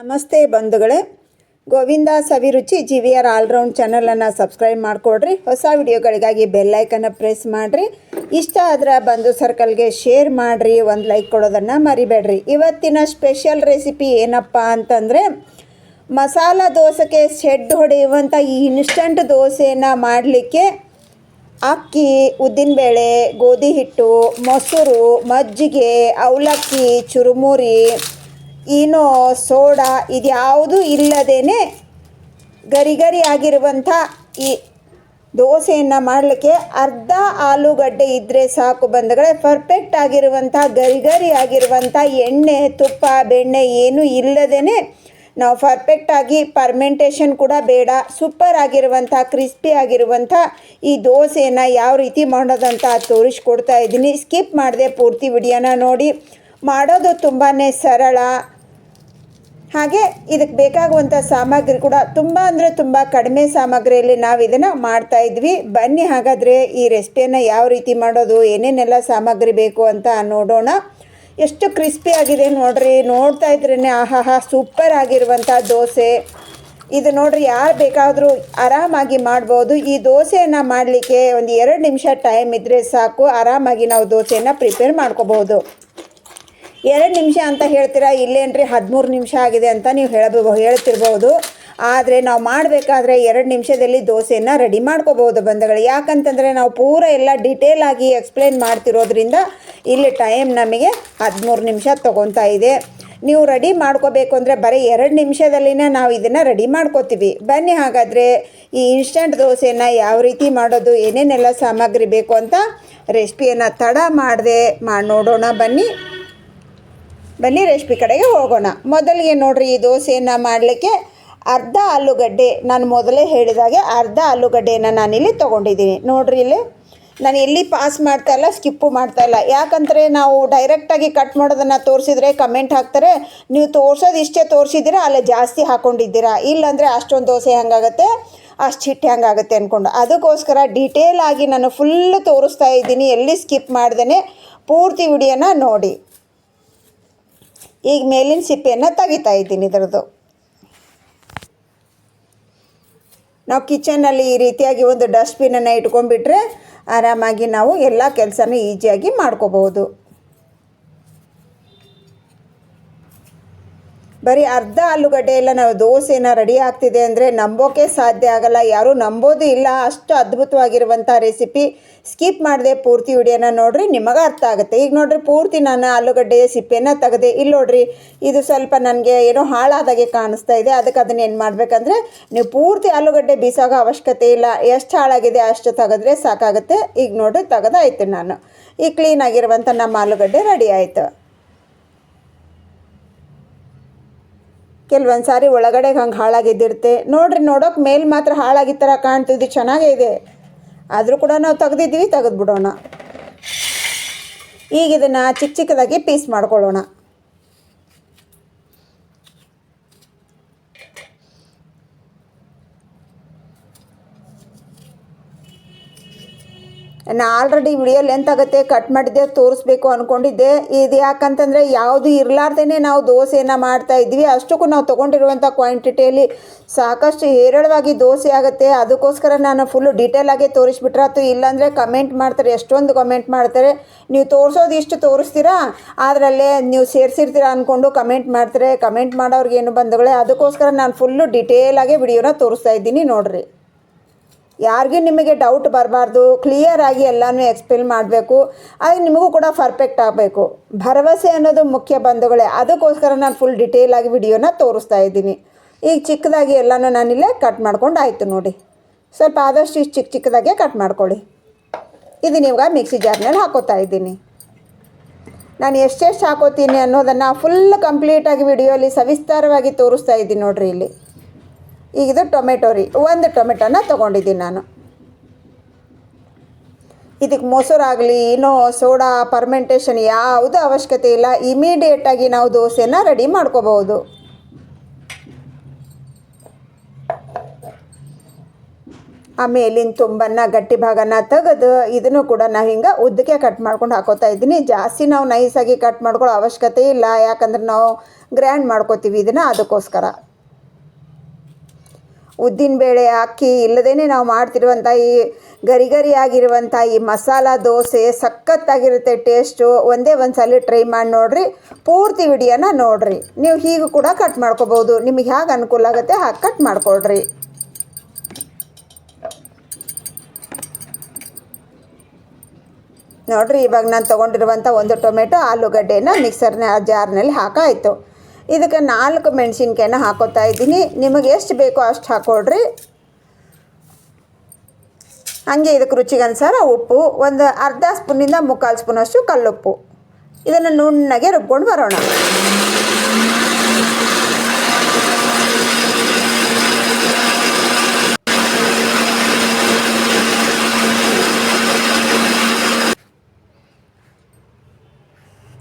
ನಮಸ್ತೆ ಬಂಧುಗಳೇ. Govinda Saviruchi G V R allround ಚಾನಲನ್ನು ಸಬ್ಸ್ಕ್ರೈಬ್ ಮಾಡಿಕೊಡ್ರಿ. ಹೊಸ ವಿಡಿಯೋಗಳಿಗಾಗಿ ಬೆಲ್ಲೈಕನ್ನು ಪ್ರೆಸ್ ಮಾಡಿರಿ. ಇಷ್ಟ ಆದ್ರೆ ಬಂಧು ಸರ್ಕಲ್ಗೆ ಶೇರ್ ಮಾಡಿರಿ. ಒಂದು ಲೈಕ್ ಕೊಡೋದನ್ನು ಮರಿಬೇಡ್ರಿ. ಇವತ್ತಿನ ಸ್ಪೆಷಲ್ ರೆಸಿಪಿ ಏನಪ್ಪ ಅಂತಂದರೆ, ಮಸಾಲ ದೋಸೆಗೆ ಶೆಡ್ ಹೊಡೆಯುವಂಥ ಈ ಇನ್ಸ್ಟಂಟ್ ದೋಸೆಯನ್ನು ಮಾಡಲಿಕ್ಕೆ ಅಕ್ಕಿ, ಉದ್ದಿನಬೇಳೆ, ಗೋಧಿ ಹಿಟ್ಟು, ಮೊಸರು, ಮಜ್ಜಿಗೆ, ಅವಲಕ್ಕಿ, ಚುರುಮುರಿ ಈನೋ ಸೋಡಾ ಇದ್ಯಾವುದು ಇಲ್ಲದೇ ಗರಿ ಗರಿ ಆಗಿರುವಂಥ ಈ ದೋಸೆಯನ್ನು ಮಾಡಲಿಕ್ಕೆ ಅರ್ಧ ಆಲೂಗಡ್ಡೆ ಇದ್ದರೆ ಸಾಕು ಬಂದಗಳೇ ಪರ್ಫೆಕ್ಟ್ ಆಗಿರುವಂಥ ಗರಿ ಗರಿ ಆಗಿರುವಂಥ ಎಣ್ಣೆ, ತುಪ್ಪ, ಬೆಣ್ಣೆ ಏನೂ ಇಲ್ಲದೇ ನಾವು ಪರ್ಫೆಕ್ಟಾಗಿ ಪರ್ಮೆಂಟೇಷನ್ ಕೂಡ ಬೇಡ. ಸೂಪರ್ ಆಗಿರುವಂಥ ಕ್ರಿಸ್ಪಿ ಆಗಿರುವಂಥ ಈ ದೋಸೆಯನ್ನು ಯಾವ ರೀತಿ ಮಾಡೋದಂತ ತೋರಿಸ್ಕೊಡ್ತಾ ಇದ್ದೀನಿ. ಸ್ಕಿಪ್ ಮಾಡಿದೆ ಪೂರ್ತಿ ವಿಡಿಯೋನ ನೋಡಿ. ಮಾಡೋದು ತುಂಬಾ ಸರಳ. ಹಾಗೆ ಇದಕ್ಕೆ ಬೇಕಾಗುವಂಥ ಸಾಮಗ್ರಿ ಕೂಡ ತುಂಬ ಅಂದರೆ ತುಂಬ ಕಡಿಮೆ ಸಾಮಗ್ರಿಯಲ್ಲಿ ನಾವು ಇದನ್ನು ಮಾಡ್ತಾ ಇದ್ವಿ. ಬನ್ನಿ ಹಾಗಾದರೆ ಈ ರೆಸಿಪಿಯನ್ನು ಯಾವ ರೀತಿ ಮಾಡೋದು, ಏನೇನೆಲ್ಲ ಸಾಮಗ್ರಿ ಬೇಕು ಅಂತ ನೋಡೋಣ. ಎಷ್ಟು ಕ್ರಿಸ್ಪಿ ಆಗಿದೆ ನೋಡ್ರಿ. ನೋಡ್ತಾ ಇದ್ರೇ ಆಹಾಹಾ, ಸೂಪರ್ ಆಗಿರುವಂಥ ದೋಸೆ. ಇದು ನೋಡ್ರಿ ಯಾರು ಬೇಕಾದರೂ ಆರಾಮಾಗಿ ಮಾಡ್ಬೋದು. ಈ ದೋಸೆಯನ್ನು ಮಾಡಲಿಕ್ಕೆ ಒಂದು ಎರಡು ನಿಮಿಷ ಟೈಮ್ ಇದ್ದರೆ ಸಾಕು. ಆರಾಮಾಗಿ ನಾವು ದೋಸೆಯನ್ನು ಪ್ರಿಪೇರ್ ಮಾಡ್ಕೋಬೋದು ಎರಡು ನಿಮಿಷ ಅಂತ ಹೇಳ್ತೀರಾ? ಇಲ್ಲೇನ್ರಿ, ಹದಿಮೂರು ನಿಮಿಷ ಆಗಿದೆ ಅಂತ ನೀವು ಹೇಳಬಹುದು ಹೇಳ್ತಿರ್ಬೋದು. ಆದರೆ ನಾವು ಮಾಡಬೇಕಾದ್ರೆ ಎರಡು ನಿಮಿಷದಲ್ಲಿ ದೋಸೆಯನ್ನು ರೆಡಿ ಮಾಡ್ಕೋಬೋದು ಬಂಧುಗಳು. ಯಾಕಂತಂದರೆ ನಾವು ಪೂರ ಎಲ್ಲ ಡಿಟೇಲ್ ಆಗಿ ಎಕ್ಸ್ಪ್ಲೇನ್ ಮಾಡ್ತಿರೋದ್ರಿಂದ ಇಲ್ಲಿ ಟೈಮ್ ನಮಗೆ ಹದಿಮೂರು ನಿಮಿಷ ತೊಗೊತಾ ಇದೆ. ನೀವು ರೆಡಿ ಮಾಡ್ಕೋಬೇಕು ಅಂದರೆ ಬರೀ ಎರಡು ನಿಮಿಷದಲ್ಲಿನೇ ನಾವು ಇದನ್ನು ರೆಡಿ ಮಾಡ್ಕೋತೀವಿ. ಬನ್ನಿ ಹಾಗಾದರೆ ಈ ಇನ್ಸ್ಟಂಟ್ ದೋಸೆನ ಯಾವ ರೀತಿ ಮಾಡೋದು, ಏನೇನೆಲ್ಲ ಸಾಮಗ್ರಿ ಬೇಕು ಅಂತ ರೆಸಿಪಿಯನ್ನು ತಡ ಮಾಡದೆ ಮಾಡಿ ನೋಡೋಣ ಬನ್ನಿ. ಬನ್ನಿ ರೆಸಿಪಿ ಕಡೆಗೆ ಹೋಗೋಣ. ಮೊದಲಿಗೆ ನೋಡಿರಿ ಈ ದೋಸೆಯನ್ನು ಮಾಡಲಿಕ್ಕೆ ಅರ್ಧ ಆಲೂಗಡ್ಡೆ ನಾನು ಮೊದಲೇ ಹೇಳಿದಾಗೆ ಅರ್ಧ ಆಲೂಗಡ್ಡೆಯನ್ನು ನಾನಿಲ್ಲಿ ತೊಗೊಂಡಿದ್ದೀನಿ. ನೋಡಿರಿ ಇಲ್ಲಿ ನಾನು ಎಲ್ಲಿ ಪಾಸ್ ಮಾಡ್ತಾ ಇಲ್ಲ ಸ್ಕಿಪ್ಪು ಮಾಡ್ತಾ ಇಲ್ಲ. ಯಾಕಂದರೆ ನಾವು ಡೈರೆಕ್ಟಾಗಿ ಕಟ್ ಮಾಡೋದನ್ನು ತೋರಿಸಿದ್ರೆ ಕಮೆಂಟ್ ಹಾಕ್ತಾರೆ. ನೀವು ತೋರಿಸೋದು ಇಷ್ಟೇ ತೋರಿಸಿದ್ದೀರಾ, ಅಲ್ಲೇ ಜಾಸ್ತಿ ಹಾಕ್ಕೊಂಡಿದ್ದೀರಾ ಇಲ್ಲಾಂದರೆ ಅಷ್ಟೊಂದು ದೋಸೆ ಹೆಂಗಾಗುತ್ತೆ? ಅಷ್ಟು ಹಿಟ್ಟು ಹೆಂಗಾಗುತ್ತೆ ಅಂದ್ಕೊಂಡು ಅದಕ್ಕೋಸ್ಕರ ಡೀಟೇಲ್ ಆಗಿ ನಾನು ಫುಲ್ಲು ತೋರಿಸ್ತಾ ಇದ್ದೀನಿ. ಎಲ್ಲಿ ಸ್ಕಿಪ್ ಮಾಡ್ದೇ ಪೂರ್ತಿ ವಿಡಿಯೋನ ನೋಡಿ. ಈಗ ಮೇಲಿನ ಸಿಪ್ಪೆಯನ್ನು ತೆಗಿತಾ ಇದ್ದೀನಿ ಇದರದ್ದು. ನಾವು ಕಿಚನಲ್ಲಿ ಈ ರೀತಿಯಾಗಿ ಒಂದು ಡಸ್ಟ್ಬಿನನ್ನು ಇಟ್ಕೊಂಡ್ಬಿಟ್ರೆ ಆರಾಮಾಗಿ ನಾವು ಎಲ್ಲ ಕೆಲಸನೂ ಈಜಿಯಾಗಿ ಮಾಡ್ಕೋಬಹುದು. ಬರೀ ಅರ್ಧ ಆಲೂಗಡ್ಡೆಯೆಲ್ಲ ನಾವು ದೋಸೆನ ರೆಡಿ ಆಗ್ತಿದೆ ಅಂದರೆ ನಂಬೋಕೆ ಸಾಧ್ಯ ಆಗಲ್ಲ. ಯಾರೂ ನಂಬೋದು ಇಲ್ಲ. ಅಷ್ಟು ಅದ್ಭುತವಾಗಿರುವಂಥ ರೆಸಿಪಿ. ಸ್ಕಿಪ್ ಮಾಡಿದೆ ಪೂರ್ತಿ ವಿಡಿಯೋನ ನೋಡ್ರಿ, ನಿಮಗೆ ಅರ್ಥ ಆಗುತ್ತೆ. ಈಗ ನೋಡ್ರಿ, ಪೂರ್ತಿ ನಾನು ಆಲೂಗಡ್ಡೆಯ ಸಿಪ್ಪೆನ ತೆಗೆದೆ. ಇಲ್ಲಿ ನೋಡ್ರಿ, ಇದು ಸ್ವಲ್ಪ ನನಗೆ ಏನೋ ಹಾಳಾದಾಗೆ ಕಾಣಿಸ್ತಾ ಇದೆ. ಅದಕ್ಕೆ ಅದನ್ನ ಏನು ಮಾಡಬೇಕಂದ್ರೆ, ನೀವು ಪೂರ್ತಿ ಆಲೂಗಡ್ಡೆ ಬೀಸೋಗೋ ಅವಶ್ಯಕತೆ ಇಲ್ಲ. ಎಷ್ಟು ಹಾಳಾಗಿದೆ ಅಷ್ಟು ತೆಗೆದ್ರೆ ಸಾಕಾಗುತ್ತೆ. ಈಗ ನೋಡ್ರಿ, ತೆಗೆದಾಯ್ತು ನಾನು. ಈಗ ಕ್ಲೀನಾಗಿರುವಂಥ ನಮ್ಮ ಆಲೂಗಡ್ಡೆ ರೆಡಿ ಆಯಿತು. ಕೆಲವೊಂದು ಸಾರಿ ಒಳಗಡೆ ಹಂಗೆ ಹಾಳಾಗಿದ್ದಿರುತ್ತೆ. ನೋಡ್ರಿ, ನೋಡೋಕೆ ಮೇಲೆ ಮಾತ್ರ ಹಾಳಾಗಿದ್ದ ಥರ ಕಾಣ್ತಿದ್ದು ಚೆನ್ನಾಗೇ ಇದೆ. ಆದರೂ ಕೂಡ ನಾವು ತೆಗ್ದಿದ್ದೀವಿ, ತೆಗೆದ್ಬಿಡೋಣ. ಈಗ ಇದನ್ನು ಚಿಕ್ಕ ಚಿಕ್ಕದಾಗಿ ಪೀಸ್ ಮಾಡ್ಕೊಳ್ಳೋಣ. ನಾನು ಆಲ್ರೆಡಿ ವಿಡಿಯೋ ಲೆಂತ್ ಆಗುತ್ತೆ ಕಟ್ ಮಾಡಿದ್ದೆ, ತೋರಿಸ್ಬೇಕು ಅಂದ್ಕೊಂಡಿದ್ದೆ ಇದು ಯಾಕಂತಂದರೆ ಯಾವುದು ಇರಲಾರ್ದೇ ನಾವು ದೋಸೆನ ಮಾಡ್ತಾ ಇದ್ವಿ. ಅಷ್ಟಕ್ಕೂ ನಾವು ತೊಗೊಂಡಿರುವಂಥ ಕ್ವಾಂಟಿಟಿಯಲ್ಲಿ ಸಾಕಷ್ಟು ಹೇರಳವಾಗಿ ದೋಸೆ ಆಗುತ್ತೆ. ಅದಕ್ಕೋಸ್ಕರ ನಾನು ಫುಲ್ಲು ತೋರಿಸ್ಬಿಟ್ರೆ ಅಥವಾ ಇಲ್ಲಾಂದರೆ ಕಮೆಂಟ್ ಮಾಡ್ತಾರೆ, ಎಷ್ಟೊಂದು ಕಮೆಂಟ್ ಮಾಡ್ತಾರೆ. ನೀವು ತೋರಿಸೋದು ಇಷ್ಟು ತೋರಿಸ್ತೀರಾ? ಅದರಲ್ಲೇ ನೀವು ಸೇರಿಸಿರ್ತೀರಾ ಅಂದ್ಕೊಂಡು ಕಮೆಂಟ್ ಮಾಡ್ತಾರೆ. ಕಮೆಂಟ್ ಏನು ಬಂಧುಗಳೇ, ಅದಕ್ಕೋಸ್ಕರ ನಾನು ಫುಲ್ಲು ಡೀಟೇಲಾಗಿ ವಿಡಿಯೋನ ತೋರಿಸ್ತಾ ಇದ್ದೀನಿ ನೋಡಿರಿ. ಯಾರಿಗೂ ನಿಮಗೆ ಡೌಟ್ ಬರಬಾರ್ದು ಕ್ಲಿಯರಾಗಿ ಎಲ್ಲನೂ ಎಕ್ಸ್ಪ್ಲೇನ್ ಮಾಡಬೇಕು, ಅದು ನಿಮಗೂ ಕೂಡ ಪರ್ಫೆಕ್ಟ್ ಆಗಬೇಕು. ಭರವಸೆ ಅನ್ನೋದು ಮುಖ್ಯ ಬಂಧುಗಳೇ, ಅದಕ್ಕೋಸ್ಕರ ನಾನು ಫುಲ್ ಡೀಟೇಲಾಗಿ ವಿಡಿಯೋನ ತೋರಿಸ್ತಾ ಇದ್ದೀನಿ. ಈಗ ಚಿಕ್ಕದಾಗಿ ಎಲ್ಲನೂ ನಾನಿಲ್ಲೇ ಕಟ್ ಮಾಡ್ಕೊಂಡು ಆಯಿತು ನೋಡಿ. ಸ್ವಲ್ಪ ಆದಷ್ಟು ಇಷ್ಟು ಚಿಕ್ಕ ಚಿಕ್ಕದಾಗೆ ಕಟ್ ಮಾಡ್ಕೊಳ್ಳಿ. ಇದು ನೀವು ಮಿಕ್ಸಿ ಜಾರ್ನಲ್ಲಿ ಹಾಕೋತಾ ಇದ್ದೀನಿ. ನಾನು ಎಷ್ಟೆಷ್ಟು ಹಾಕೋತೀನಿ ಅನ್ನೋದನ್ನು ಫುಲ್ ಕಂಪ್ಲೀಟಾಗಿ ವಿಡಿಯೋಲಿ ಸವಿಸ್ತಾರವಾಗಿ ತೋರಿಸ್ತಾ ಇದ್ದೀನಿ ನೋಡಿರಿ ಇಲ್ಲಿ. ಈಗ ಇದು ಟೊಮೆಟೊ ರೀ, ಒಂದು ಟೊಮೆಟೊನ ತೊಗೊಂಡಿದ್ದೀನಿ ನಾನು. ಇದಕ್ಕೆ ಮೊಸರಾಗಲಿ, ಏನೋ ಸೋಡಾ ಪರ್ಮೆಂಟೇಷನ್ ಯಾವುದೂ ಅವಶ್ಯಕತೆ ಇಲ್ಲ ಇಮಿಡಿಯೇಟಾಗಿ ನಾವು ದೋಸೆನ ರೆಡಿ ಮಾಡ್ಕೋಬಹುದು ಆಮೇಲಿನ ತುಂಬನ್ನ, ಗಟ್ಟಿ ಭಾಗನ ತೆಗೆದು ಇದನ್ನು ಕೂಡ ನಾವು ಹಿಂಗೆ ಉದ್ದಕ್ಕೆ ಕಟ್ ಮಾಡ್ಕೊಂಡು ಹಾಕೋತಾ ಇದ್ದೀನಿ. ಜಾಸ್ತಿ ನಾವು ನೈಸಾಗಿ ಕಟ್ ಮಾಡ್ಕೊಳ್ಳೋ ಅವಶ್ಯಕತೆ ಇಲ್ಲ, ಯಾಕಂದ್ರೆ ನಾವು ಗ್ರ್ಯಾಂಡ್ ಮಾಡ್ಕೋತೀವಿ ಇದನ್ನು ಅದಕ್ಕೋಸ್ಕರ. ಉದ್ದಿನಬೇಳೆ ಅಕ್ಕಿ ಇಲ್ಲದೇ ನಾವು ಮಾಡ್ತಿರುವಂಥ ಈ ಗರಿ ಗರಿ ಆಗಿರುವಂಥ ಈ ಮಸಾಲ ದೋಸೆ ಸಖತ್ತಾಗಿರುತ್ತೆ ಟೇಸ್ಟು ಒಂದೇ ಒಂದು ಸಲ ಟ್ರೈ ಮಾಡಿ ನೋಡಿರಿ, ಪೂರ್ತಿ ವಿಡಿಯೋನ ನೋಡಿರಿ. ನೀವು ಹೀಗೂ ಕೂಡ ಕಟ್ ಮಾಡ್ಕೋಬೋದು. ನಿಮಗೆ ಹೇಗೆ ಅನುಕೂಲ ಆಗುತ್ತೆ ಹಾಗೆ ಕಟ್ ಮಾಡ್ಕೊಳ್ರಿ. ನೋಡಿರಿ, ಇವಾಗ ನಾನು ತೊಗೊಂಡಿರುವಂಥ ಒಂದು ಟೊಮೆಟೊ, ಆಲೂಗಡ್ಡೆನ ಮಿಕ್ಸರ್ನ ಜಾರ್ನಲ್ಲಿ ಹಾಕಾಯಿತು. ಇದಕ್ಕೆ ನಾಲ್ಕು ಮೆಣಸಿನ್ಕಾಯನ್ನ ಹಾಕೋತಾ ಇದ್ದೀನಿ. ನಿಮಗೆ ಎಷ್ಟು ಬೇಕೋ ಅಷ್ಟು ಹಾಕೊಳ್ರಿ. ಹಾಗೆ ಇದಕ್ಕೆ ರುಚಿಗೆ ಅನುಸಾರ ಉಪ್ಪು, ಒಂದು ಅರ್ಧ ಸ್ಪೂನಿಂದ ಮುಕ್ಕಾಲು ಸ್ಪೂನಷ್ಟು ಕಲ್ಲುಪ್ಪು. ಇದನ್ನು ನುಣ್ಣಗೆ ರುಬ್ಕೊಂಡು ಬರೋಣ.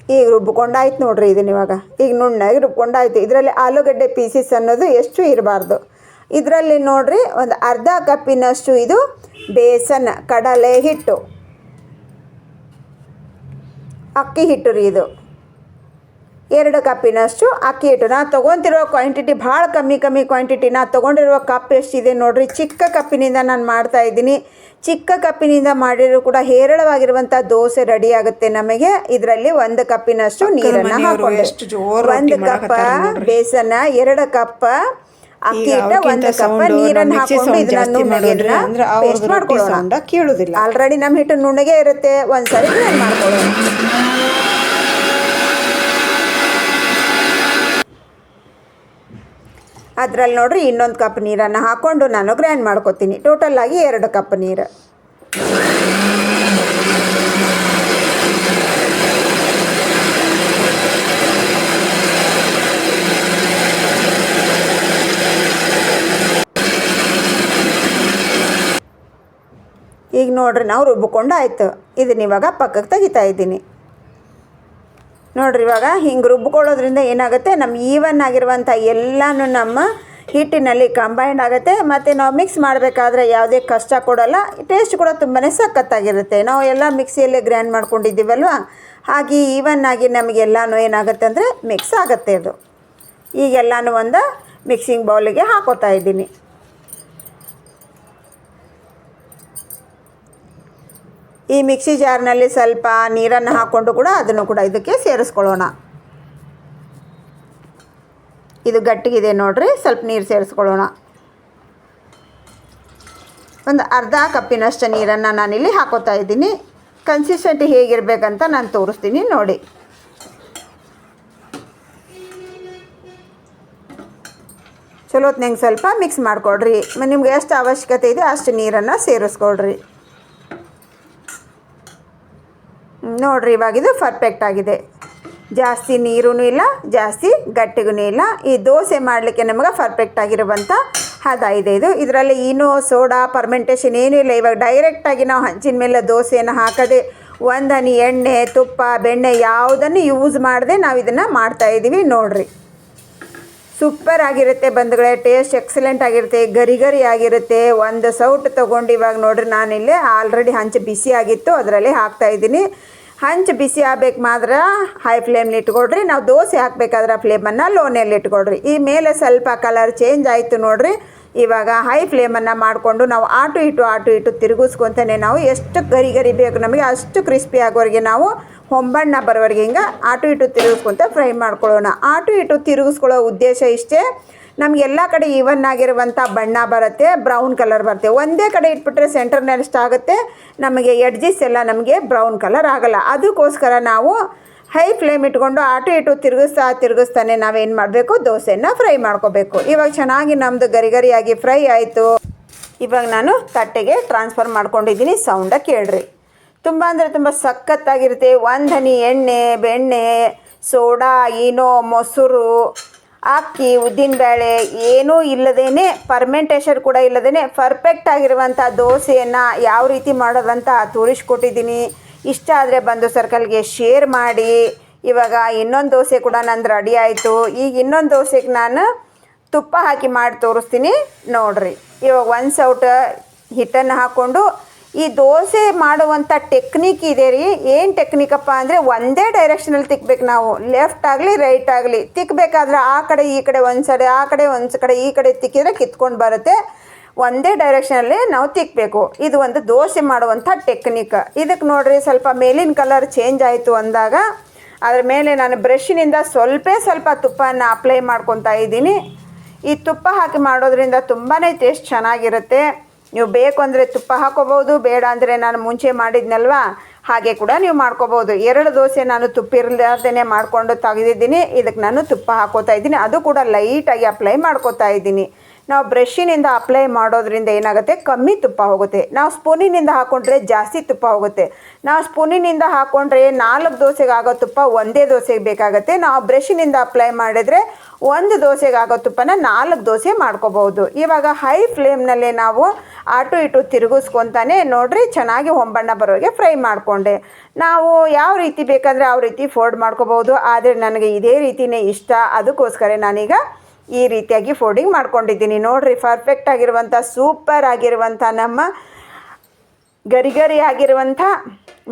ಈಗ ರುಬ್ಕೊಂಡಾಯ್ತು ನೋಡ್ರಿ ಇದನ್ನ ಇವಾಗ. ಈಗ ನುಣ್ಣಗೆ ರುಬ್ಕೊಂಡಾಯ್ತು. ಇದರಲ್ಲಿ ಆಲೂಗಡ್ಡೆ ಪೀಸಸ್ ಅನ್ನೋದು ಎಷ್ಟು ಇರಬಾರ್ದು. ಇದರಲ್ಲಿ ನೋಡ್ರಿ ಒಂದು ಅರ್ಧ ಕಪ್ಪಿನಷ್ಟು ಇದು ಬೇಸನ್, ಕಡಲೆ ಹಿಟ್ಟು. ಅಕ್ಕಿ ಹಿಟ್ಟು ರೀ ಇದು. ಎರಡು ಕಪ್ಪಿನಷ್ಟು ಅಕ್ಕಿ ಹಿಟ್ಟು. ನಾ ತೊಗೊತಿರೋ ಕ್ವಾಂಟಿಟಿ ಭಾಳ ಕಮ್ಮಿ ಕಮ್ಮಿ ಕ್ವಾಂಟಿಟಿ ನಾ ತೊಗೊಂಡಿರುವ ಕಪ್ ಎಷ್ಟಿದೆ ನೋಡ್ರಿ. ಚಿಕ್ಕ ಕಪ್ಪಿನಿಂದ ನಾನು ಮಾಡ್ತಾ ಇದ್ದೀನಿ. ಚಿಕ್ಕ ಕಪ್ಪಿನಿಂದ ಮಾಡಿದ್ರು ಕೂಡ ಹೇರಳವಾಗಿರುವಂತಹ ದೋಸೆ ರೆಡಿ ಆಗುತ್ತೆ ನಮಗೆ. ಇದರಲ್ಲಿ ಒಂದು ಕಪ್ಪಿನಷ್ಟು ನೀರನ್ನ ಹಾಕೊಂಡು ಒಂದು ಕಪ್ ಬೇಸನ ಎರಡು ಕಪ್ ಅಕ್ಕಿ ಹಿಟ್ಟ ಒಂದು ಕಪ್ ನೀರನ್ನ ಹಾಕೊಂಡು ಇದನ್ನ ಪೇಸ್ಟ್ ಮಾಡ್ಕೊಳ್ಳೋಣ. ಕೇಳುದಿಲ್ಲ. ಆಲ್ರೆಡಿ ನಮ್ಮ ಹಿಟ್ಟು ನುಣ್ಣಗೆ ಇರುತ್ತೆ. ಒಂದ್ಸರಿ ಮಾಡ್ಕೊಳ್ಳೋಣ. ಅದರಲ್ಲಿ ನೋಡ್ರಿ ಇನ್ನೊಂದು ಕಪ್ ನೀರನ್ನು ಹಾಕ್ಕೊಂಡು ನಾನು ಗ್ರೈಂಡ್ ಮಾಡ್ಕೊತೀನಿ. ಟೋಟಲ್ ಆಗಿ ಎರಡು ಕಪ್ ನೀರು. ಈಗ ನೋಡ್ರಿ, ನಾವು ರುಬ್ಬಿಕೊಂಡು ಆಯಿತು. ಇದನ್ನ ಇವಾಗ ಪಕ್ಕಕ್ಕೆ ತೆಗಿತಾ ಇದ್ದೀನಿ. ನೋಡ್ರಿ, ಇವಾಗ ಹಿಂಗೆ ರುಬ್ಬಿಕೊಳ್ಳೋದ್ರಿಂದ ಏನಾಗುತ್ತೆ? ನಮ್ಮ ಈವನ್ ಆಗಿರುವಂಥ ಎಲ್ಲನೂ ನಮ್ಮ ಹಿಟ್ಟಿನಲ್ಲಿ ಕಂಬೈಂಡ್ ಆಗುತ್ತೆ. ಮತ್ತು ನಾವು ಮಿಕ್ಸ್ ಮಾಡಬೇಕಾದ್ರೆ ಯಾವುದೇ ಕಷ್ಟ ಕೊಡೋಲ್ಲ. ಟೇಸ್ಟ್ ಕೂಡ ತುಂಬಾ ಸಖತ್ತಾಗಿರುತ್ತೆ. ನಾವು ಎಲ್ಲ ಮಿಕ್ಸಿಯಲ್ಲೇ ಗ್ರೈಂಡ್ ಮಾಡ್ಕೊಂಡಿದ್ದೀವಲ್ವ? ಹಾಗೆ ಈವನ್ ಆಗಿ ನಮಗೆಲ್ಲನೂ ಏನಾಗುತ್ತೆ ಅಂದರೆ ಮಿಕ್ಸ್ ಆಗುತ್ತೆ ಅದು. ಈಗೆಲ್ಲನೂ ಒಂದು ಮಿಕ್ಸಿಂಗ್ ಬೌಲಿಗೆ ಹಾಕೋತಾ ಇದ್ದೀನಿ. ಈ ಮಿಕ್ಸಿ ಜಾರ್ನಲ್ಲಿ ಸ್ವಲ್ಪ ನೀರನ್ನು ಹಾಕ್ಕೊಂಡು ಕೂಡ ಅದನ್ನು ಕೂಡ ಇದಕ್ಕೆ ಸೇರಿಸ್ಕೊಳ್ಳೋಣ. ಇದು ಗಟ್ಟಿಗಿದೆ ನೋಡ್ರಿ, ಸ್ವಲ್ಪ ನೀರು ಸೇರಿಸ್ಕೊಳ್ಳೋಣ. ಒಂದು ಅರ್ಧ ಕಪ್ಪಿನಷ್ಟು ನೀರನ್ನು ನಾನಿಲ್ಲಿ ಹಾಕೋತಾ ಇದ್ದೀನಿ. ಕನ್ಸಿಸ್ಟೆಂಟ್ ಹೇಗಿರಬೇಕಂತ ನಾನು ತೋರಿಸ್ತೀನಿ ನೋಡಿ. ಚಲೋತ್ನಂಗೆ ಸ್ವಲ್ಪ ಮಿಕ್ಸ್ ಮಾಡಿಕೊಡ್ರಿ ನಿಮ್ಗೆ ಎಷ್ಟು ಅವಶ್ಯಕತೆ ಇದೆ ಅಷ್ಟು ನೀರನ್ನು ಸೇರಿಸ್ಕೊಳ್ರಿ. ನೋಡ್ರಿ, ಇವಾಗ ಇದು ಪರ್ಫೆಕ್ಟ್ ಆಗಿದೆ. ಜಾಸ್ತಿ ನೀರೂ ಇಲ್ಲ, ಜಾಸ್ತಿ ಗಟ್ಟಿಗೂ ಇಲ್ಲ. ಈ ದೋಸೆ ಮಾಡಲಿಕ್ಕೆ ನಮಗೆ ಪರ್ಫೆಕ್ಟ್ ಆಗಿರುವಂಥ ಹದ ಇದೆ ಇದು. ಇದರಲ್ಲಿ ಏನೂ ಸೋಡಾ ಪರ್ಮೆಂಟೇಷನ್ ಏನೂ ಇಲ್ಲ. ಇವಾಗ ಡೈರೆಕ್ಟಾಗಿ ನಾವು ಹಂಚಿನ ಮೇಲೆ ದೋಸೆಯನ್ನು ಹಾಕದೆ ಒಂದನಿ ಎಣ್ಣೆ, ತುಪ್ಪ, ಬೆಣ್ಣೆ ಯಾವುದನ್ನು ಯೂಸ್ ಮಾಡದೆ ನಾವು ಇದನ್ನು ಮಾಡ್ತಾಯಿದ್ದೀವಿ ನೋಡ್ರಿ. ಸೂಪರ್ ಆಗಿರುತ್ತೆ ಬಂಧುಗಳೇ, ಟೇಸ್ಟ್ ಎಕ್ಸಲೆಂಟ್ ಆಗಿರುತ್ತೆ ಗರಿ ಗರಿ ಆಗಿರುತ್ತೆ. ಒಂದು ಸೌಟ್ ತೊಗೊಂಡು ಇವಾಗ ನೋಡ್ರಿ, ನಾನಿಲ್ಲಿ ಆಲ್ರೆಡಿ ಹಂಚು ಬಿಸಿ ಆಗಿತ್ತು, ಅದರಲ್ಲಿ ಹಾಕ್ತಾ ಇದ್ದೀನಿ. ಹಂಚು ಬಿಸಿ ಆಗ್ಬೇಕು ಮಾತ್ರ. ಹೈ ಫ್ಲೇಮ್ಲಿ ಇಟ್ಕೊಳ್ರಿ. ನಾವು ದೋಸೆ ಹಾಕ್ಬೇಕಾದ್ರೆ ಫ್ಲೇಮನ್ನು ಲೋನಲ್ಲಿ ಇಟ್ಕೊಳ್ರಿ. ಈ ಮೇಲೆ ಸ್ವಲ್ಪ ಕಲರ್ ಚೇಂಜ್ ಆಯಿತು ನೋಡ್ರಿ. ಇವಾಗ ಹೈ ಫ್ಲೇಮನ್ನು ಮಾಡಿಕೊಂಡು ನಾವು ಆಟು ಇಟ್ಟು ಆಟು ಇಟ್ಟು ತಿರುಗಿಸ್ಕೊತಾನೆ ನಾವು. ಎಷ್ಟು ಗರಿ ಗರಿ ಬೇಕು ನಮಗೆ ಅಷ್ಟು ಕ್ರಿಸ್ಪಿ ಆಗೋರಿಗೆ ನಾವು ಹೊಂಬಣ್ಣ ಬರೋವರೆಗೆ ಹಿಂಗೆ ಆಟು ಇಟ್ಟು ತಿರುಗಿಸ್ಕೊಂತ ಫ್ರೈ ಮಾಡ್ಕೊಳ್ಳೋಣ. ಆಟು ಇಟ್ಟು ತಿರುಗಿಸ್ಕೊಳ್ಳೋ ಉದ್ದೇಶ ಇಷ್ಟೇ. ನಮ್ಗೆ ಎಲ್ಲ ಕಡೆ ಈವನ್ ಆಗಿರುವಂಥ ಬಣ್ಣ ಬರುತ್ತೆ ಬ್ರೌನ್ ಕಲರ್ ಬರುತ್ತೆ. ಒಂದೇ ಕಡೆ ಇಟ್ಬಿಟ್ರೆ ಸೆಂಟರ್ನಲ್ಲಿ ಆಗುತ್ತೆ. ನಮಗೆ ಎಡ್ಜಸ್ ಎಲ್ಲ ನಮಗೆ ಬ್ರೌನ್ ಕಲರ್ ಆಗಲ್ಲ. ಅದಕ್ಕೋಸ್ಕರ ನಾವು ಹೈ ಫ್ಲೇಮ್ ಇಟ್ಕೊಂಡು ಆಟು ಇಟ್ಟು ತಿರುಗಿಸ್ತಾ ತಿರುಗಿಸ್ತಾನೆ ನಾವೇನು ಮಾಡಬೇಕು? ದೋಸೆನ ಫ್ರೈ ಮಾಡ್ಕೋಬೇಕು. ಇವಾಗ ಚೆನ್ನಾಗಿ ನಮ್ಮದು ಗರಿಗರಿಯಾಗಿ ಫ್ರೈ ಆಯಿತು. ಇವಾಗ ನಾನು ತಟ್ಟೆಗೆ ಟ್ರಾನ್ಸ್ಫರ್ ಮಾಡ್ಕೊಂಡಿದ್ದೀನಿ. ಸೌಂಡ ಕೇಳ್ರಿ. ತುಂಬ ಅಂದರೆ ತುಂಬ ಸಖತ್ತಾಗಿರುತ್ತೆ. ಒಂದು ಹನಿ ಎಣ್ಣೆ, ಬೆಣ್ಣೆ, ಸೋಡಾ ಈನೋ ಮೊಸರು. ಅಕ್ಕಿ ಉದ್ದಿನಬೇಳೆ ಏನೂ ಇಲ್ಲದೇ ಪರ್ಮೆಂಟೇಷನ್ ಕೂಡ ಇಲ್ಲದೇ ಪರ್ಫೆಕ್ಟ್ ಆಗಿರುವಂಥ ದೋಸೆಯನ್ನು ಯಾವ ರೀತಿ ಮಾಡೋದಂತ ತೋರಿಸ್ಕೊಟ್ಟಿದ್ದೀನಿ. ಇಷ್ಟ ಆದರೆ ಬಂದು ಸರ್ಕಲ್ಗೆ ಶೇರ್ ಮಾಡಿ. ಇವಾಗ ಇನ್ನೊಂದು ದೋಸೆ ಕೂಡ ನಂದು ರೆಡಿ ಆಯಿತು. ಈಗ ಇನ್ನೊಂದು ದೋಸೆಗೆ ನಾನು ತುಪ್ಪ ಹಾಕಿ ಮಾಡಿ ತೋರಿಸ್ತೀನಿ ನೋಡಿರಿ. ಇವಾಗ ಒಂದು ಸೌಟ ಹಿಟ್ಟನ್ನು ಹಾಕ್ಕೊಂಡು ಈ ದೋಸೆ ಮಾಡುವಂಥ ಟೆಕ್ನಿಕ್ ಇದೆ ರೀ. ಏನು ಟೆಕ್ನಿಕಪ್ಪ ಅಂದರೆ ಒಂದೇ ಡೈರೆಕ್ಷನಲ್ಲಿ ತಿಕ್ಬೇಕು ನಾವು. ಲೆಫ್ಟ್ ಆಗಲಿ ರೈಟ್ ಆಗಲಿ. ತಿಕ್ಕಬೇಕಾದ್ರೆ ಆ ಕಡೆ, ಈ ಕಡೆ ಒಂದು ಸಡೆ ಆ ಕಡೆ ಒಂದು ಕಡೆ, ಈ ಕಡೆ ತಿಕ್ಕಿದ್ರೆ ಕಿತ್ಕೊಂಡು ಬರುತ್ತೆ. ಒಂದೇ ಡೈರೆಕ್ಷನಲ್ಲಿ ನಾವು ತಿಕ್ಕಬೇಕು ಇದು ಒಂದು ದೋಸೆ ಮಾಡುವಂಥ ಟೆಕ್ನಿಕ್ ಇದಕ್ಕೆ ನೋಡ್ರಿ ಸ್ವಲ್ಪ ಮೇಲಿನ ಕಲರ್ ಚೇಂಜ್ ಆಯಿತು ಅಂದಾಗ, ಅದ್ರ ಮೇಲೆ ನಾನು ಬ್ರಷ್ನಿಂದ ಸ್ವಲ್ಪ ಸ್ವಲ್ಪ ತುಪ್ಪನ ಅಪ್ಲೈ ಮಾಡ್ಕೊತಾ ಇದ್ದೀನಿ. ಈ ತುಪ್ಪ ಹಾಕಿ ಮಾಡೋದ್ರಿಂದ ತುಂಬಾ ಟೇಸ್ಟ್ ಚೆನ್ನಾಗಿರುತ್ತೆ. ನೀವು ಬೇಕು ಅಂದರೆ ತುಪ್ಪ ಹಾಕೋಬೋದು ಬೇಡ ಅಂದರೆ ನಾನು ಮುಂಚೆ ಮಾಡಿದ್ನಲ್ವಾ? ಹಾಗೆ ಕೂಡ ನೀವು ಮಾಡ್ಕೋಬೋದು ಎರಡು ದೋಸೆ ನಾನು ತುಪ್ಪ ಇರಲಾರ್ದೇ ಮಾಡಿಕೊಂಡು ತೆಗೆದಿದ್ದೀನಿ. ಇದಕ್ಕೆ ನಾನು ತುಪ್ಪ ಹಾಕೋತಾ ಇದ್ದೀನಿ. ಅದು ಕೂಡ ಲೈಟಾಗಿ ಅಪ್ಲೈ ಮಾಡ್ಕೋತಾ ಇದ್ದೀನಿ. ನಾವು ಬ್ರಷಿನಿಂದ ಅಪ್ಲೈ ಮಾಡೋದ್ರಿಂದ ಏನಾಗುತ್ತೆ? ಕಮ್ಮಿ ತುಪ್ಪ ಹೋಗುತ್ತೆ. ನಾವು ಸ್ಪೂನಿನಿಂದ ಹಾಕ್ಕೊಂಡ್ರೆ ಜಾಸ್ತಿ ತುಪ್ಪ ಹೋಗುತ್ತೆ. ನಾವು ಸ್ಪೂನಿನಿಂದ ಹಾಕ್ಕೊಂಡ್ರೆ ನಾಲ್ಕು ದೋಸೆಗೆ ತುಪ್ಪ ಒಂದೇ ದೋಸೆಗೆ ಬೇಕಾಗುತ್ತೆ. ನಾವು ಬ್ರಷಿನಿಂದ ಅಪ್ಲೈ ಮಾಡಿದರೆ ಒಂದು ದೋಸೆಗಾಗೋ ತುಪ್ಪನ ನಾಲ್ಕು ದೋಸೆ ಮಾಡ್ಕೋಬೋದು ಇವಾಗ ಹೈ ಫ್ಲೇಮ್ನಲ್ಲೇ ನಾವು ಆಟು ಇಟು ತಿರುಗಿಸ್ಕೊತಾನೆ ನೋಡ್ರಿ ಚೆನ್ನಾಗಿ ಹೊಂಬಣ್ಣ ಬರೋರಿಗೆ ಫ್ರೈ ಮಾಡಿಕೊಂಡೆ. ನಾವು ಯಾವ ರೀತಿ ಬೇಕಂದರೆ ಯಾವ ರೀತಿ ಫೋಲ್ಡ್ ಮಾಡ್ಕೋಬೋದು. ಆದರೆ ನನಗೆ ಇದೇ ರೀತಿಯೇ ಇಷ್ಟ. ಅದಕ್ಕೋಸ್ಕರ ನಾನೀಗ ಈ ರೀತಿಯಾಗಿ ಫೋಲ್ಡಿಂಗ್ ಮಾಡ್ಕೊಂಡಿದ್ದೀನಿ. ನೋಡ್ರಿ ಪರ್ಫೆಕ್ಟ್ ಆಗಿರುವಂಥ ಸೂಪರ್ ಆಗಿರುವಂಥ ನಮ್ಮ ಗರಿ ಗರಿ ಆಗಿರುವಂಥ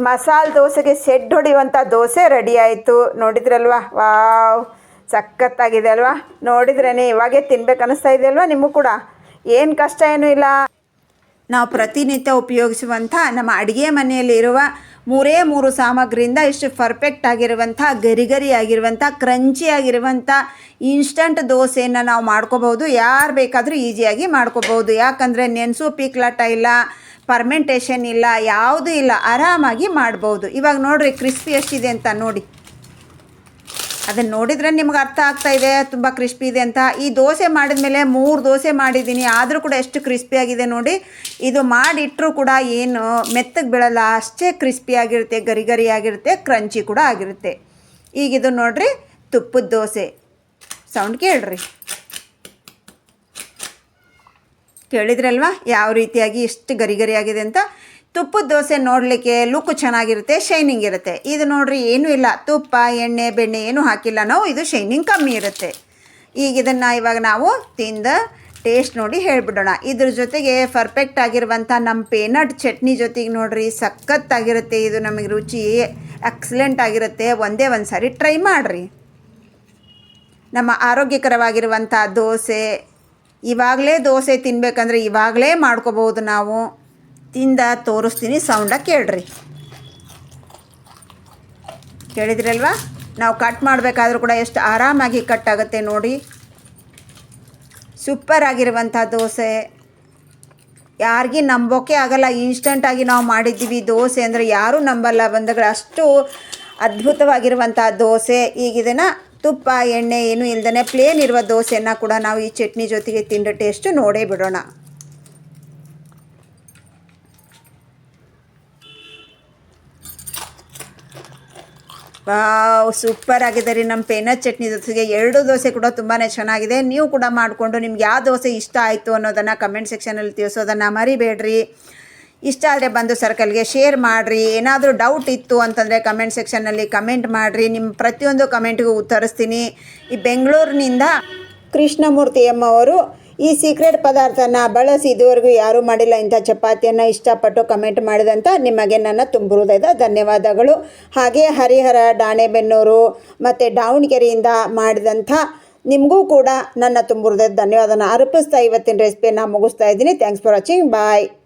ಮಸಾಲೆ ದೋಸೆಗೆ ಸೆಡ್ ಹೊಡೆಯುವಂಥ ದೋಸೆ ರೆಡಿ ಆಯಿತು. ನೋಡಿದ್ರಲ್ವಾ? ವಾವ್! ಸಖತ್ತಾಗಿದೆ ಅಲ್ವಾ? ನೋಡಿದ್ರೇ ಇವಾಗೆ ತಿನ್ಬೇಕು ಅನ್ನಿಸ್ತಾ ಇದೆ ಅಲ್ವಾ ನಿಮಗೂ ಕೂಡ? ಏನು ಕಷ್ಟ ಏನೂ ಇಲ್ಲ. ನಾವು ಪ್ರತಿನಿತ್ಯ ಉಪಯೋಗಿಸುವಂಥ ನಮ್ಮ ಅಡುಗೆ ಮನೆಯಲ್ಲಿರುವ ಮೂರೇ ಮೂರು ಸಾಮಗ್ರಿಯಿಂದ ಇಷ್ಟು ಪರ್ಫೆಕ್ಟ್ ಆಗಿರುವಂಥ ಗರಿ ಗರಿ ಆಗಿರುವಂಥ ಕ್ರಂಚಿ ಆಗಿರುವಂಥ ಇನ್ಸ್ಟಂಟ್ ದೋಸೆಯನ್ನು ನಾವು ಮಾಡ್ಕೋಬೋದು ಯಾರು ಬೇಕಾದರೂ ಈಸಿಯಾಗಿ ಮಾಡ್ಕೋಬೋದು ಯಾಕಂದರೆ ನೆನೆಸು ಪೀಕ್ಲಾಟ ಇಲ್ಲ ಪರ್ಮೆಂಟೇಷನ್ ಇಲ್ಲ, ಯಾವುದೂ ಇಲ್ಲ, ಆರಾಮಾಗಿ ಮಾಡ್ಬೋದು. ಇವಾಗ ನೋಡಿರಿ ಕ್ರಿಸ್ಪಿ ಎಷ್ಟಿದೆ ಅಂತ ನೋಡಿ. ಅದನ್ನು ನೋಡಿದರೆ ನಿಮ್ಗೆ ಅರ್ಥ ಆಗ್ತಾ ಇದೆ, ತುಂಬ ಕ್ರಿಸ್ಪಿ ಇದೆ ಅಂತ. ಈ ದೋಸೆ ಮಾಡಿದ ಮೇಲೆ ಮೂರು ದೋಸೆ ಮಾಡಿದ್ದೀನಿ. ಆದರೂ ಕೂಡ ಎಷ್ಟು ಕ್ರಿಸ್ಪಿ ಆಗಿದೆ ನೋಡಿ. ಇದು ಮಾಡಿಟ್ಟರೂ ಕೂಡ ಏನು ಮೆತ್ತಗೆ ಬೀಳಲ್ಲ. ಅಷ್ಟೇ ಕ್ರಿಸ್ಪಿ ಆಗಿರುತ್ತೆ, ಗರಿ ಗರಿ ಆಗಿರುತ್ತೆ ಕ್ರಂಚಿ ಕೂಡ ಆಗಿರುತ್ತೆ. ಈಗ ಇದು ನೋಡಿರಿ, ತುಪ್ಪದ ದೋಸೆ. ಸೌಂಡ್ ಕೇಳ್ರಿ. ಕೇಳಿದ್ರಲ್ವಾ? ಯಾವ ರೀತಿಯಾಗಿ ಎಷ್ಟು ಗರಿ ಗರಿ ಆಗಿದೆ ಅಂತ? ತುಪ್ಪದ ದೋಸೆ ನೋಡಲಿಕ್ಕೆ ಲುಕ್ ಚೆನ್ನಾಗಿರುತ್ತೆ ಶೈನಿಂಗ್ ಇರುತ್ತೆ. ಇದು ನೋಡ್ರಿ, ಏನೂ ಇಲ್ಲ. ತುಪ್ಪ, ಎಣ್ಣೆ, ಬೆಣ್ಣೆ ಏನೂ ಹಾಕಿಲ್ಲ ನಾವು, ಇದು ಶೈನಿಂಗ್ ಕಮ್ಮಿ ಇರುತ್ತೆ. ಈಗ ಇದನ್ನು ಇವಾಗ ನಾವು ತಿಂದ ಟೇಸ್ಟ್ ನೋಡಿ ಹೇಳ್ಬಿಡೋಣ. ಇದ್ರ ಜೊತೆಗೆ ಪರ್ಫೆಕ್ಟ್ ಆಗಿರುವಂಥ ನಮ್ಮ ಪೇನಟ್ ಚಟ್ನಿ ಜೊತೆಗೆ ನೋಡ್ರಿ, ಸಖತ್ತಾಗಿರುತ್ತೆ. ಇದು ನಮಗೆ ರುಚಿ ಎಕ್ಸಲೆಂಟ್ ಆಗಿರುತ್ತೆ. ಒಂದೇ ಒಂದು ಸಾರಿ ಟ್ರೈ ಮಾಡಿರಿ. ನಮ್ಮ ಆರೋಗ್ಯಕರವಾಗಿರುವಂಥ ದೋಸೆ, ಇವಾಗಲೇ ದೋಸೆ ತಿನ್ನಬೇಕಂದ್ರೆ ಇವಾಗಲೇ ಮಾಡ್ಕೋಬೋದು ನಾವು. ತಿಂದ ತೋರಿಸ್ತೀನಿ ಸೌಂಡ ಕೇಳ್ರಿ. ಕೇಳಿದ್ರಲ್ವಾ? ನಾವು ಕಟ್ ಮಾಡಬೇಕಾದ್ರೂ ಕೂಡ ಎಷ್ಟು ಆರಾಮಾಗಿ ಕಟ್ ಆಗುತ್ತೆ ನೋಡಿ. ಸೂಪರ್ ಆಗಿರುವಂಥ ದೋಸೆ. ಯಾರಿಗೆ ನಂಬೋಕೆ ಆಗಲ್ಲ ಇನ್ಸ್ಟಂಟಾಗಿ ನಾವು ಮಾಡಿದ್ದೀವಿ ದೋಸೆ ಅಂದರೆ ಯಾರೂ ನಂಬಲ್ಲ. ಬಂದಾಗ ಅಷ್ಟು ಅದ್ಭುತವಾಗಿರುವಂಥ ದೋಸೆ. ಈಗ ಇದನ್ನು ತುಪ್ಪ, ಎಣ್ಣೆ ಏನೂ ಇಲ್ದೇ ಪ್ಲೇನ್ ಇರುವ ದೋಸೆಯನ್ನು ಕೂಡ ನಾವು ಈ ಚಟ್ನಿ ಜೊತೆಗೆ ತಿಂದು ಟೇಸ್ಟು ನೋಡೇ ಬಿಡೋಣ. ಸೂಪರ್ ಆಗಿದೆ ರೀ. ನಮ್ಮ ಪೇನಟ್ ಚಟ್ನಿ ಜೊತೆಗೆ ಎರಡು ದೋಸೆ ಕೂಡ ತುಂಬಾ ಚೆನ್ನಾಗಿದೆ. ನೀವು ಕೂಡ ಮಾಡಿಕೊಂಡು ನಿಮ್ಗೆ ಯಾವ ದೋಸೆ ಇಷ್ಟ ಆಯಿತು ಅನ್ನೋದನ್ನು ಕಮೆಂಟ್ ಸೆಕ್ಷನಲ್ಲಿ ತಿಳಿಸೋದನ್ನು ಮರಿಬೇಡ್ರಿ. ಇಷ್ಟ ಆದರೆ ಬಂದು ಸರ್ಕಲ್ಗೆ ಶೇರ್ ಮಾಡಿರಿ. ಏನಾದರೂ ಡೌಟ್ ಇತ್ತು ಅಂತಂದರೆ ಕಮೆಂಟ್ ಸೆಕ್ಷನ್ನಲ್ಲಿ ಕಮೆಂಟ್ ಮಾಡಿರಿ. ನಿಮ್ಮ ಪ್ರತಿಯೊಂದು ಕಮೆಂಟ್ಗೂ ಉತ್ತರಿಸ್ತೀನಿ. ಈ ಬೆಂಗಳೂರಿನಿಂದ ಕೃಷ್ಣಮೂರ್ತಿ ಅಮ್ಮವರು ಈ ಸೀಕ್ರೆಟ್ ಪದಾರ್ಥನ ಬಳಸಿ ಇದುವರೆಗೂ ಯಾರೂ ಮಾಡಿಲ್ಲ ಇಂಥ ಚಪಾತಿಯನ್ನು. ಇಷ್ಟಪಟ್ಟು ಕಮೆಂಟ್ ಮಾಡಿದಂಥ ನಿಮಗೆ ನನ್ನ ತುಂಬ ಹೃದಯದ ಧನ್ಯವಾದಗಳು. ಹಾಗೆ ಹರಿಹರ ಡಾಣೆಬೆನ್ನೂರು ಮತ್ತು ದಾವಣಗೆರೆಯಿಂದ ಮಾಡಿದಂಥ ನಿಮಗೂ ಕೂಡ ನನ್ನ ತುಂಬ ಹೃದಯದ ಧನ್ಯವಾದನ ಅರ್ಪಿಸ್ತಾ ಇವತ್ತಿನ ರೆಸಿಪಿಯನ್ನು ಮುಗಿಸ್ತಾ ಇದ್ದೀನಿ. Thanks for watching bye